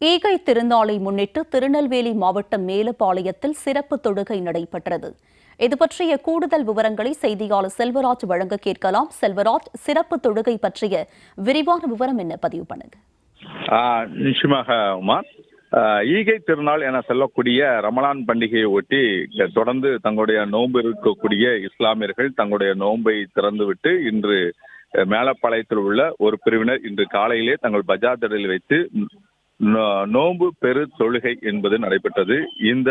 ஈகை திருநாளை முன்னிட்டு திருநெல்வேலி மாவட்டம் மேலப்பாளையத்தில் சிறப்பு தொழுகை நடைபெற்றது. இது பற்றிய கூடுதல் விவரங்களை செய்தியாளர் செல்வராஜ் வழங்க கேட்கலாம். செல்வராஜ் சிறப்பு தொழுகை பற்றிய விரிவான விவரம் என்ன? பதிவு பண்ணுங்க. ஆஹ் நிச்சயமாக உமா ஈகை திருநாள் என சொல்லக்கூடிய ரமலான் பண்டிகையை ஒட்டி தொடர்ந்து தங்களுடைய நோன்பு இருக்கக்கூடிய இஸ்லாமியர்கள் தங்களுடைய நோன்பை திறந்துவிட்டு இன்று மேலப்பாளையத்தில் உள்ள ஒரு பிரிவினர் இன்று காலையிலே தங்கள் பஜார் வைத்து நோன்பு பெரு தொழுகை என்பது நடைபெற்றது. இந்த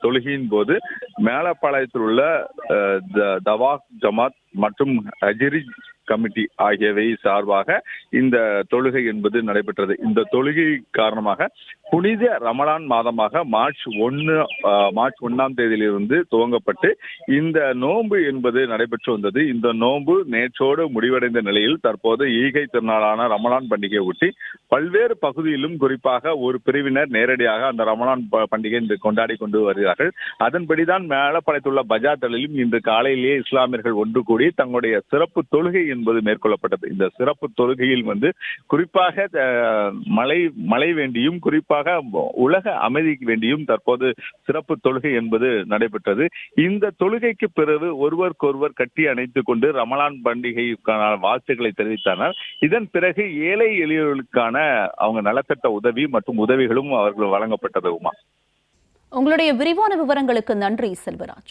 தொழுகையின் போது மேலப்பாளையத்தில் உள்ள தவாக் ஜமாத் மற்றும் அஜிரி கமிட்டி ஆகியவை சார்பாக இந்த தொழுகை என்பது நடைபெற்றது. இந்த தொழுகை காரணமாக புனித ரமலான் மாதமாக மார்ச் ஒன்று மார்ச் ஒன்றாம் தேதியிலிருந்து துவங்கப்பட்டு இந்த நோன்பு என்பது நடைபெற்று வந்தது. இந்த நோன்பு நேற்றோடு முடிவடைந்த நிலையில் தற்போது ஈகை திருநாளான ரமலான் பண்டிகையை ஒட்டி பல்வேறு பகுதியிலும் குறிப்பாக ஒரு பிரிவினர் நேரடியாக அந்த ரமலான் பண்டிகை இன்று கொண்டாடி கொண்டு வருகிறார்கள். அதன்படிதான் மேலப்படைத்துள்ள பஜார்களிலும் இன்று காலையிலேயே இஸ்லாமியர்கள் ஒன்று கூடி தங்களுடைய சிறப்பு தொழுகை என்பது மேற்கொள்ளப்பட்டது. இந்த சிறப்பு தொழுகையில் வந்து குறிப்பாக மழை மழை வேண்டியும் குறிப்பாக உலக அமைதிக்கு வேண்டியும் தற்போது சிறப்பு தொழுகை என்பது நடைபெற்றது. இந்த தொழுகைக்கு பிறகு ஒருவருக்கொருவர் கட்டி அணைத்துக் கொண்டு ரமலான் பண்டிகைக்கான வாழ்த்துக்களை தெரிவித்தனர் இதன் பிறகு ஏழை எளியவர்களுக்கான அவங்க நலத்திட்ட உதவி மற்றும் உதவிகளும் அவர்கள் வழங்கப்பட்டது உமா உங்களுடைய விரிவான விவரங்களுக்கு நன்றி செல்வராஜ்.